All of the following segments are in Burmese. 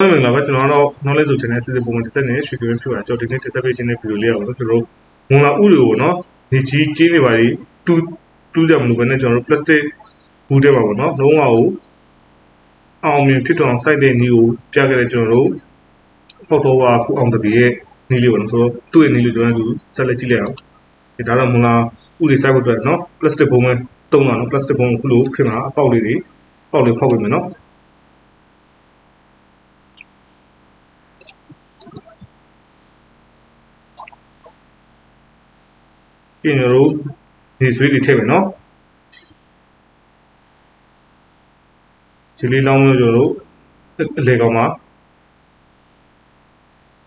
ဟုတ်မင်္ဂလာပါကျွန်တော်ကတော့ knowledge ဆို channel စီစဉ်ပုံမှန်တစ်ဆက်နဲ့ရွှေကြိုးဖြစ်ပါကျွန်တော်ဒီနေ့တစ်ဆက်ပေးခြင်းတဲ့ video လေးအောင်ကျွန်တော်တို့မုံလာဥတွေကိုနော်ဒီကြီးကျင်းနေပါလိတူးတူးကြမလို့ပဲနဲ့ကျွန်တော်တို့ plastic ဘူးထဲပါပေါ့နော်လုံးဝကိုအောင်မြင်ဖြစ်တော်စိုက်တဲ့နီးကိုပြခဲ့တဲ့ကျွန်တော်တို့ပေါ့တော့ဟာခုအောင်တပီရဲ့နီးလေးပေါ့နော်ဆိုတော့သူ့ရဲ့နီးလေးကျွန်တော်တို့ဆက်လက်ကြည့်လိုက်အောင်ဒီဒါတော့မုံလာဥတွေစိုက်ဖို့အတွက်နော် plastic ဘုံမဲ့တုံးတာနော် plastic ဘုံကိုခုလိုခင်မှာအပေါက်လေးတွေပေါက်လေးဖောက်ပေးမယ်နော် ပြင်ကျွန်တော်တို့ဒီဆွေးတွေထည့်မယ်နော်ဒီလေးလောင်းလို့ကျွန်တော်တို့အလေကောင်မှာ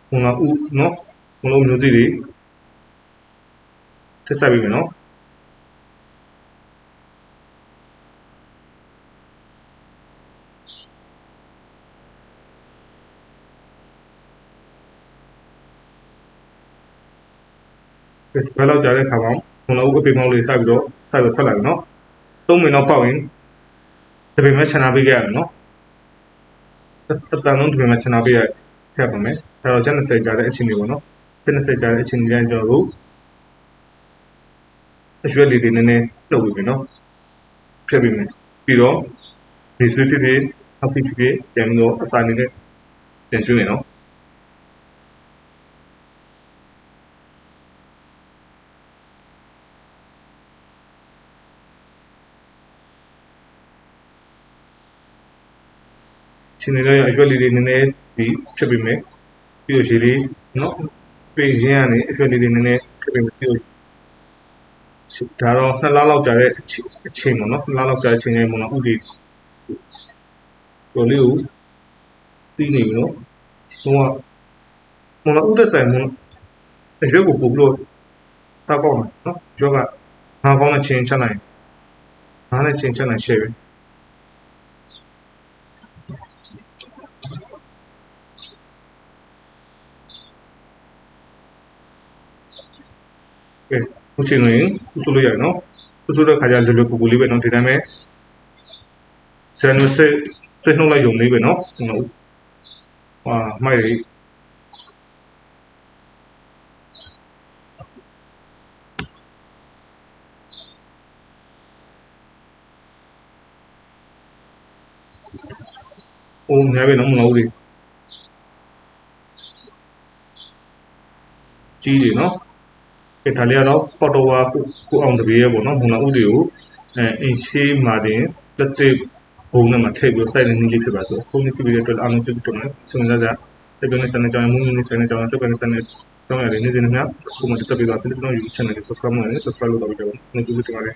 ဟိုကဥနော်ဘလုံးမျိုးစီတွေထည့်ဆက်ပေးမယ်နော် ဘယ်လောက်ကြာတဲ့ခါမှာဘုံလုံးအပိမောင်းလေးစပြီးတော့စပြီးတော့ထွက်လာပြီနော်သုံးမိနစ်တော့ပေါက်ရင်တပင်မဲ့ချနာပေးကြရတယ်နော်အတန်လုံးတပင်မဲ့ချနာပေးရထည့်ပါမယ်အဲတော့ချက်20ကြာတဲ့အချိန်လေးပေါ့နော်ချက်20ကြာတဲ့အချိန်လေးကျွန်တော်တို့အရွက်လေးတွေနည်းနည်းလှုပ်ပြီးပြီနော်ဖြတ်ပြီးမယ်ပြီးတော့ဒီဆွေးဖြစ်ဖြစ်အဖိဖြစ်ဖြစ်ပြန်ပြီးတော့အစာနေတဲ့ပြန်ကျွေးမယ်နော် ချင်းနေတဲ့အရွက်လေးတွေနည်းနည်းပြီးဖြစ်ပြီးမယ်ပြီးတော့ရေလေးနော်ပြင်ရင်းကနေအရွက်လေးတွေနည်းနည်းဖြစ်ပြီးမယ်ပြီးတော့ဒါတော့နှစ်လလောက်ကြာတဲ့အချိန်ပေါ့နော်နှစ်လလောက်ကြာတဲ့အချိန်လေးပေါ့နော်ဥဒီတော်လေးကိုတီးနေပြီနော်ဟိုကမနော်ဥဒဆိုင်မအရွက်ကိုပို့ပြီးတော့စားပေါက်မှာနော်ရွက်ကငါကောင်းတဲ့ချင်းချက်နိုင်ငါနဲ့ချင်းချက်နိုင်ရှယ်ပဲ ကဲခုချိန်ရင်ခုဆိုလို့ရတယ်နော်ခုဆိုတဲ့ခါကျလွယ်လွယ်ကူကူလေးပဲနော်ဒီတိုင်းပဲဂျန်နုစိတ်စိတ်နှုတ်လိုက်ယုံလေးပဲနော်ဟုတ်ဟာမိုက်ရီအိုးများပဲနော်မလို့ဦးကြီးတယ်နော်အဲ ဒါလေးကတော့ပေါ်တိုဝါကိုအောင်တပည့်ရဲ့ပေါ့နော်မုံလာဥတွေကိုအဲအင်ရှေးမာတင်ပလတ်စတစ်ဘုံနဲ့မှာထည့်ပြီးစိုက်နေနည်းလေးဖြစ်ပါဆိုဖုန်းလေးကြည့်ပြီးတဲ့အတွက်အားလုံးကျေးဇူးတင်ပါတယ်ဆုံးကြကြဒီကနေ့စနေကြောင်မုံမင်းစနေကြောင်တော့ကနေ့စနေတော့ရတယ်နေ့စဉ်များခုမှတက်ဆက်ပြီးတော့ကျွန်တော် YouTube channel ကို subscribe လုပ်နေ subscribe လုပ်တော့ကြပါဦးကျေးဇူးတင်ပါတယ်